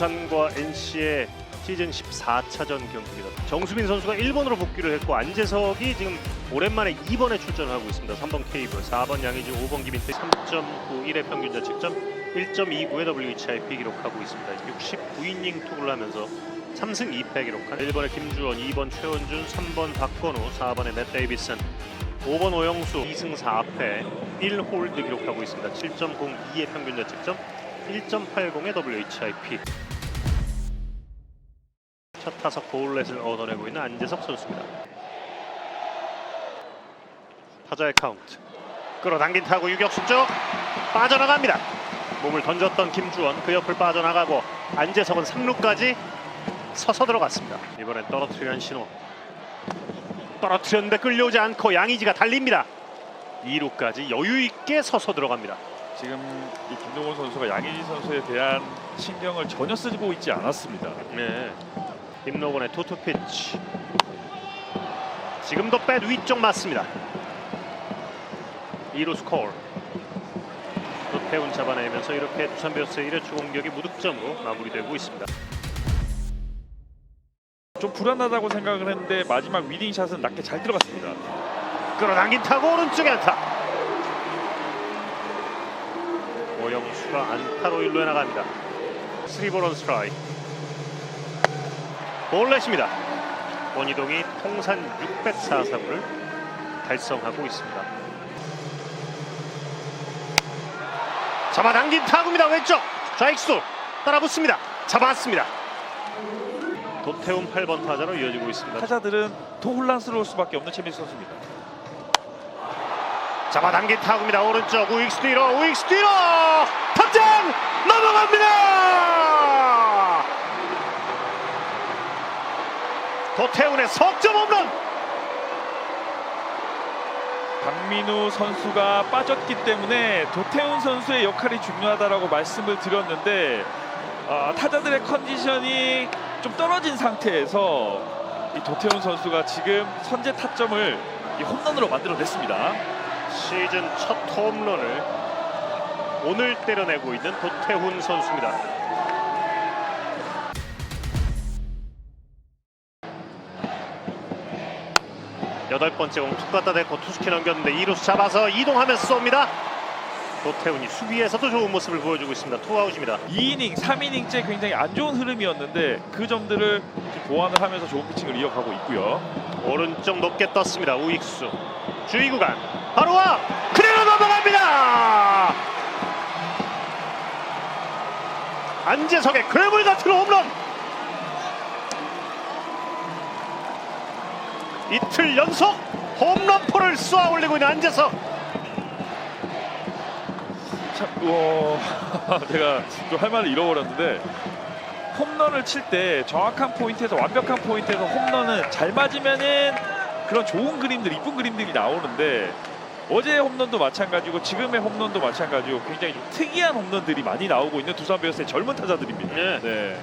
두산과 NC의 시즌 14차전 경기입니다. 정수빈 선수가 1번으로 복귀를 했고 안재석이 지금 오랜만에 2번에 출전을 하고 있습니다. 3번 케이블, 4번 양의지, 5번 김인태 3.91의 평균 자책점, 1.29의 WHIP 기록하고 있습니다. 69이닝 투구를 하면서 3승 2패 기록한 1번의 김주원, 2번 최원준, 3번 박건우, 4번의 맷 데이비슨, 5번 오영수 2승 4패 1홀드 기록하고 있습니다. 7.02의 평균 자책점, 1.80의 WHIP. 첫 타석 볼넷을 얻어내고 있는 안재석 선수입니다. 타자의 카운트. 끌어당긴 타구 유격수 쪽 빠져나갑니다. 몸을 던졌던 김주원 그 옆을 빠져나가고 안재석은 3루까지 서서 들어갔습니다. 이번엔 떨어뜨리는 신호. 떨어뜨렸는데 끌려오지 않고 양의지가 달립니다. 2루까지 여유 있게 서서 들어갑니다. 지금 이 김동원 선수가 양의지 선수에 대한 신경을 전혀 쓰고 있지 않았습니다. 네. 김노건의 투투 피치. 지금도 뱃 위쪽 맞습니다. 2루 스코어. 노태훈 잡아내면서 이렇게 두산 베어스의 1회초 공격이 무득점으로 마무리되고 있습니다. 좀 불안하다고 생각을 했는데 마지막 위딩샷은 낮게 잘 들어갔습니다. 끌어당긴 타고 오른쪽에 안타. 오영수가 안타로 1루에 나갑니다. 3볼원 스트라이크. 볼넷입니다. 원희동이 통산 604사구를 달성하고 있습니다. 잡아당긴 타구입니다. 왼쪽 좌익수 따라붙습니다. 잡았습니다. 도태훈 8번 타자로 이어지고 있습니다. 타자들은 더 혼란스러울 수밖에 없는 최민수 선수입니다. 잡아당긴 타구입니다. 오른쪽 우익수 뒤로 우익수 뒤로 탑장 넘어갑니다. 도태훈의 석점 홈런. 박민우 선수가 빠졌기 때문에 도태훈 선수의 역할이 중요하다라고 말씀을 드렸는데 아, 타자들의 컨디션이 좀 떨어진 상태에서 이 도태훈 선수가 지금 선제 타점을 이 홈런으로 만들어냈습니다. 시즌 첫 홈런을 오늘 때려내고 있는 도태훈 선수입니다. 여덟 번째 공툭 갖다 대고 투수키 넘겼는데 2루수 잡아서 이동하면서 쏩니다. 도태훈이 수비에서도 좋은 모습을 보여주고 있습니다. 투아웃입니다. 2이닝, 3이닝째 굉장히 안 좋은 흐름이었는데 그 점들을 좀 보완을 하면서 좋은 피칭을 이어가고 있고요. 오른쪽 높게 떴습니다. 우익수 주의 구간 바로 와 그대로 넘어갑니다. 안재석의 괴물 같은 홈런. 이틀 연속 홈런포를 쏘아 올리고 있는 안재석. 참, 우와, 제가 좀 할 말을 잃어버렸는데 홈런을 칠 때 정확한 포인트에서 완벽한 포인트에서 홈런은 잘 맞으면은 그런 좋은 그림들, 이쁜 그림들이 나오는데 어제 홈런도 마찬가지고 지금의 홈런도 마찬가지고 굉장히 좀 특이한 홈런들이 많이 나오고 있는 두산 베어스의 젊은 타자들입니다. 네. 네.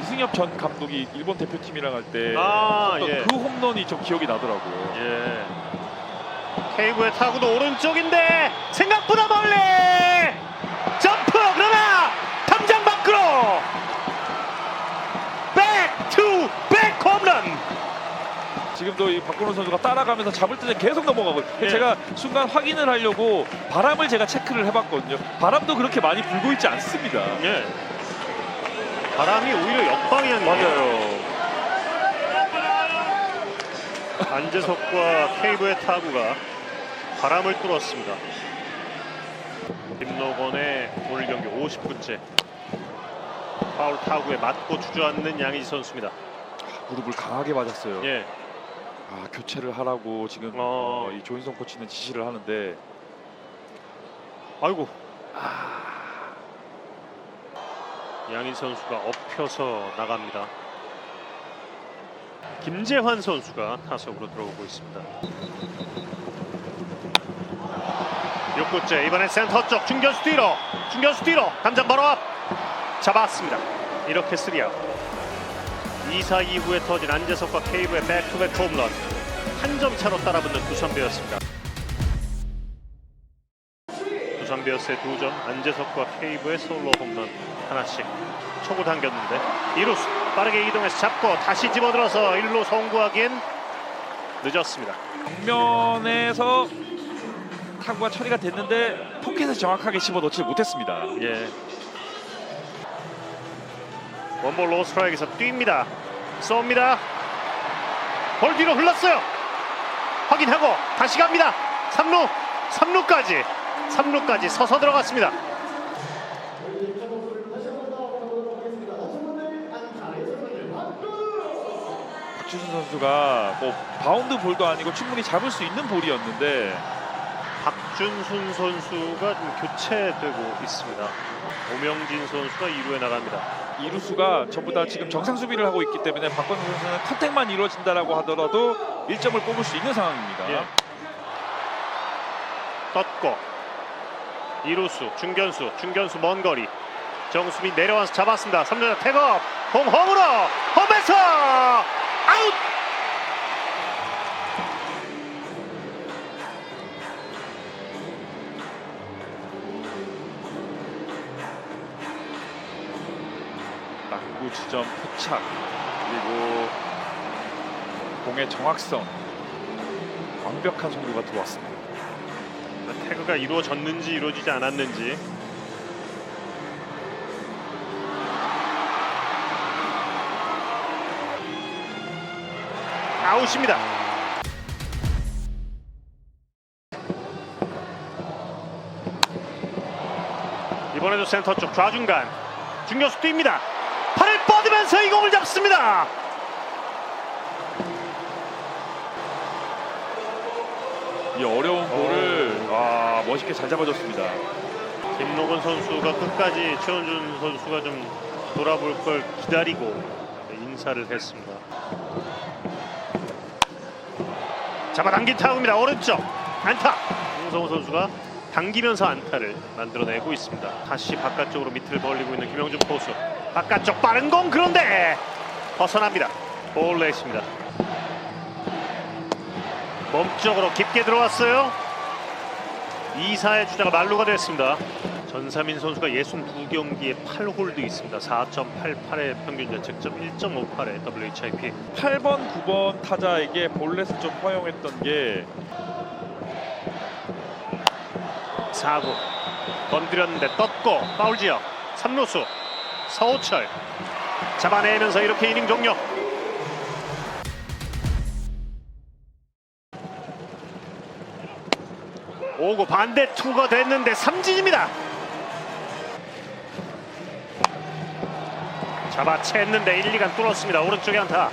이승엽 전 감독이 일본 대표팀이랑 할때 아, 예. 그 홈런이 좀 기억이 나더라고요. 예. 케이브의 타구도 오른쪽인데 생각보다 멀리 점프 그러나 담장 밖으로 백투백 홈런 지금도 이 박근호 선수가 따라가면서 잡을 때 계속 넘어가고 예. 제가 순간 확인을 하려고 바람을 제가 체크를 해봤거든요. 바람도 그렇게 많이 불고 있지 않습니다. 예. 바람이 오히려 역방향이에요. 안재석과 케이브의 타구가 바람을 뚫었습니다. 김노건의 오늘 경기 50분째 파울 타구에 맞고 주저앉는 양의지 선수입니다. 무릎을 강하게 맞았어요. 예. 아, 교체를 하라고 지금 어. 어, 이 조인성 코치는 지시를 하는데 아이고. 양희 선수가 엎혀서 나갑니다. 김재환 선수가 타석으로 들어오고 있습니다. 6구째 이번엔 센터 쪽 중견수 뒤로 중견수 뒤로 담장 바로 앞 잡았습니다. 이렇게 3아웃 2사 이후에 터진 안재석과 케이브의 백투백 홈런 한 점 차로 따라붙는 두산 베어스입니다. 두산 베어스의 두 점, 안재석과 케이브의 솔로 홈런 하나씩 초구 당겼는데 이루수 빠르게 이동해서 잡고 다시 집어들어서 일루 송구하기엔 늦었습니다. 정면에서 타구가 처리가 됐는데 포켓에 정확하게 씹어 넣지 못했습니다. 예. 원볼 로스트라이크에서 뜁니다. 쏩니다. 볼 뒤로 흘렀어요. 확인하고 다시 갑니다. 3루, 3루까지, 3루까지 서서 들어갔습니다. 박주순 선수가 뭐 바운드 볼도 아니고 충분히 잡을 수 있는 볼이었는데 박준순 선수가 좀 교체되고 있습니다. 오명진 선수가 2루에 나갑니다. 이루수가 전부 다 지금 정상 수비를 하고 있기 때문에 박건우 선수는 컨택만 이루어진다라고 하더라도 1점을 뽑을 수 있는 상황입니다. 예. 떴고 이루수 중견수 중견수 먼 거리 정수빈 내려와서 잡았습니다 3루자 태업 홈홈으로 홈에 지점 포착. 그리고 공의 정확성. 완벽한 송구가 들어왔습니다. 태그가 이루어졌는지 이루어지지 않았는지. 아웃입니다. 이번에도 센터 쪽 좌중간 중교수 뜁니다 뻗으면서 이 공을 잡습니다 이 어려운 볼을 와 멋있게 잘 잡아줬습니다. 김노건 선수가 끝까지 최원준 선수가 좀 돌아볼 걸 기다리고 인사를 했습니다. 잡아당긴 타구입니다. 오른쪽 안타. 홍성호 선수가 당기면서 안타를 만들어내고 있습니다. 다시 바깥쪽으로 밑을 벌리고 있는 김영준 포수. 바깥쪽 빠른 공 그런데 벗어납니다. 볼넷입니다. 몸쪽으로 깊게 들어왔어요. 2사의 주자가 말루가 됐습니다. 전사민 선수가 62경기에 8홀드 있습니다. 4.88의 평균 자책점, 1.58의 WHIP. 8번, 9번 타자에게 볼넷을 좀 허용했던 게 4구 건드렸는데 떴고 파울 지역 3루수 서우철 잡아내면서 이렇게 이닝 종료. 오구 반대 투가 됐는데 삼진입니다. 잡아챘는데 1, 2간 뚫었습니다. 오른쪽에 안타.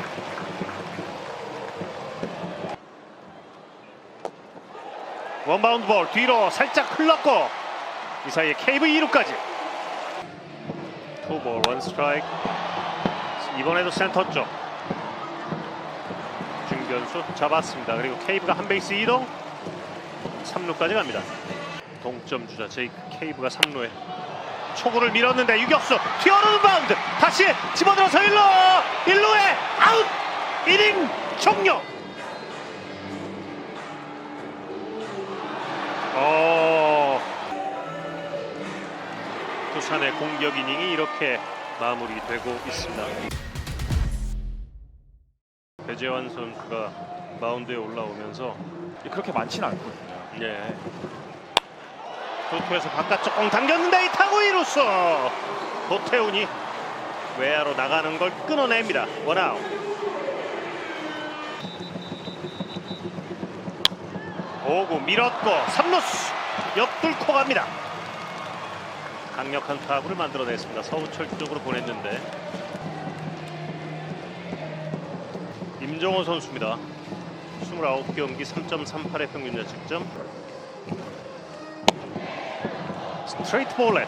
원바운드 볼 뒤로 살짝 흘렀고 이 사이에 케이브 2루까지 투볼 원 스트라이크. 이번에도 센터 쪽. 중견수 잡았습니다. 그리고 케이브가 한 베이스 이동. 3루까지 갑니다. 동점 주자 제이크. 케이브가 3루에 초구를 밀었는데 유격수 튀어오르는 바운드. 다시 집어들어서 1루! 1루에 아웃! 1인 종료 두산의 공격 이닝이 이렇게 마무리되고 있습니다. 배재환 선수가 마운드에 올라오면서 그렇게 많지는 않거든요. 예. 도토에서 바깥쪽 공 당겼는데 이 타구 이루수 도태훈이 외야로 나가는 걸 끊어냅니다. 원아웃. 오구 밀었고 3루수 옆뚫고 갑니다. 강력한 타구를 만들어냈습니다. 서우철 쪽으로 보냈는데. 임종호 선수입니다. 29경기 3.38의 평균 자책점. 스트레이트 볼렛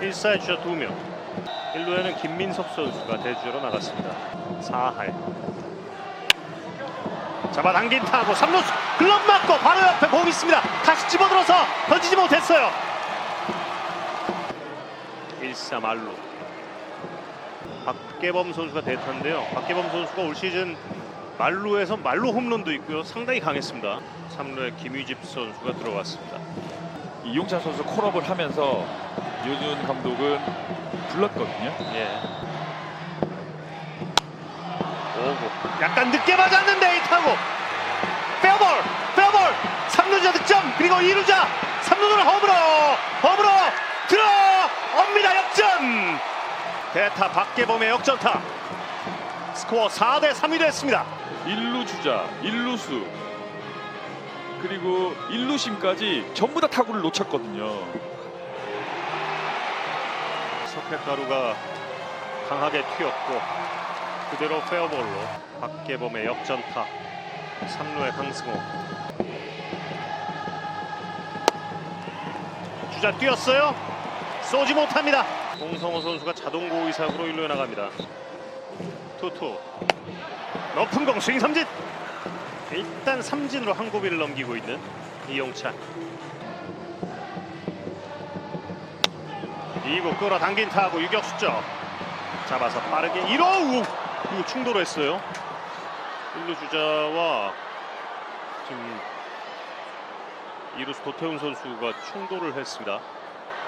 1사의 주자 2명. 1루에는 김민석 선수가 대주자로 나갔습니다. 4할. 잡아당긴 타고 3루수 글럽 맞고 바로 옆에 공 있습니다. 다시 집어들어서 던지지 못했어요 1사 말루. 박계범 선수가 대타인데요. 박계범 선수가 올 시즌 말루에서 말루 홈런도 있고요. 상당히 강했습니다. 3루에 김유집 선수가 들어왔습니다. 이용찬 선수 콜업을 하면서 이호준 감독은 불렀거든요. 예. 오고. 약간 늦게 맞았는데 이 타고 페어볼 페어볼. 3루자 득점. 그리고 2루자. 3루는 홈으로 홈으로 들어옵니다 역전! 대타 박계범의 역전타. 스코어 4대 3이 됐습니다. 1루 주자, 1루수. 그리고 1루심까지 전부 다 타구를 놓쳤거든요. 석회가루가 강하게 튀었고 그대로 페어볼로 박계범의 역전타. 3루의 강승호. 주자 뛰었어요. 쏘지 못합니다 공성호 선수가 자동 고 의 사고로 1루에 나갑니다. 투투. 높은 공 스윙 삼진. 일단 삼진으로 한 고비를 넘기고 있는 이용찬. 이구 끌어당긴 타구 유격수 쪽 잡아서 빠르게 1호 이거 충돌했어요. 1루 주자와 지금 2루수 도태훈 선수가 충돌을 했습니다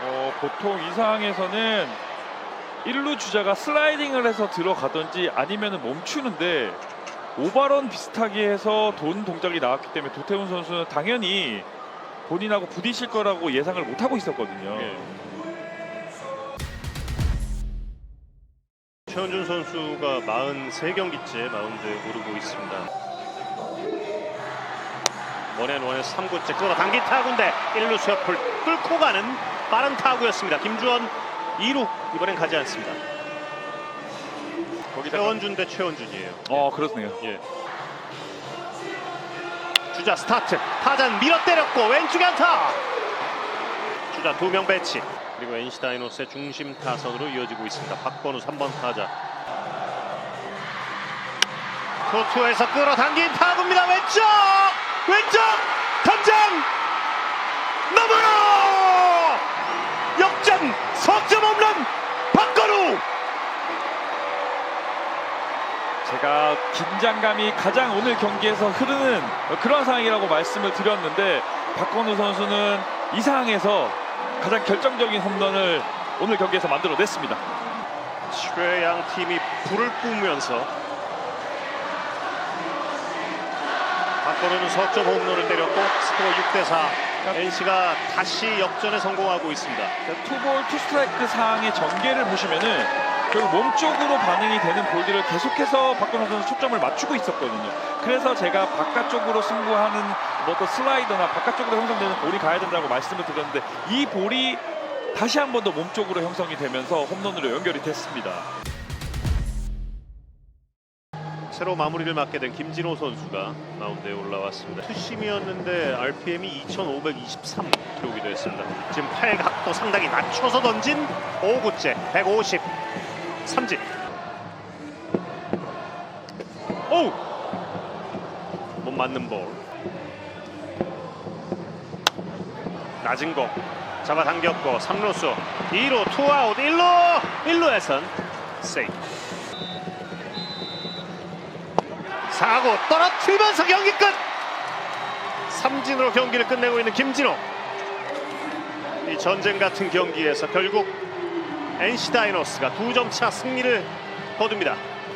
어, 보통 이 상황에서는 1루 주자가 슬라이딩을 해서 들어가든지 아니면 멈추는데 오바런 비슷하게 해서 돈 동작이 나왔기 때문에 도태훈 선수는 당연히 본인하고 부딪힐 거라고 예상을 못 하고 있었거든요. 예. 최원준 선수가 43경기째 마운드에 오르고 있습니다. 원앤원에서 3구째 끌어당긴 타구인데 1루수 옆을 뚫고 가는 빠른 타구였습니다. 김주원 2루 이번엔 가지 않습니다. 거기다가 최원준 대 최원준이에요. 어 그렇네요. 예. 주자 스타트 타잔 밀어 때렸고 왼쪽에 안타 주자 두 명 배치 그리고 NC 다이노스의 중심 타선으로 이어지고 있습니다 박건우 3번 타자 투투에서 끌어당긴 타구입니다 왼쪽 왼쪽 탐장 넘어로 역전 석점 홈런 박건우 제가 긴장감이 가장 오늘 경기에서 흐르는 그런 상황이라고 말씀을 드렸는데 박건우 선수는 이 상황에서 가장 결정적인 홈런을 오늘 경기에서 만들어냈습니다. 최양 팀이 불을 뿜으면서 박건우는 석점 홈런을 때렸고 스코어 6대 4 NC가 다시 역전에 성공하고 있습니다. 투볼 투스트라이크 상황의 전개를 보시면은 결국 몸쪽으로 반응이 되는 볼들을 계속해서 박건우 선수 초점을 맞추고 있었거든요. 그래서 제가 바깥쪽으로 승부하는 뭐 또 슬라이더나 바깥쪽으로 형성되는 볼이 가야 된다고 말씀을 드렸는데 이 볼이 다시 한 번 더 몸쪽으로 형성이 되면서 홈런으로 연결이 됐습니다. 새로 마무리를 맡게 된 김진호 선수가 마운드에 올라왔습니다. 투심이었는데 RPM이 2,523 기록이 됐습니다. 지금 팔각도 상당히 낮춰서 던진 5구째 150 삼진. 오우 못 맞는 볼. 낮은 공 잡아당겼고 3루수 2루 투아웃 1루 1루에선 세이프. 사고 떨어뜨리면서 경기 끝. 삼진으로 경기를 끝내고 있는 김진호. 이 전쟁 같은 경기에서 결국 NC 다이노스가 두 점 차 승리를 거둡니다.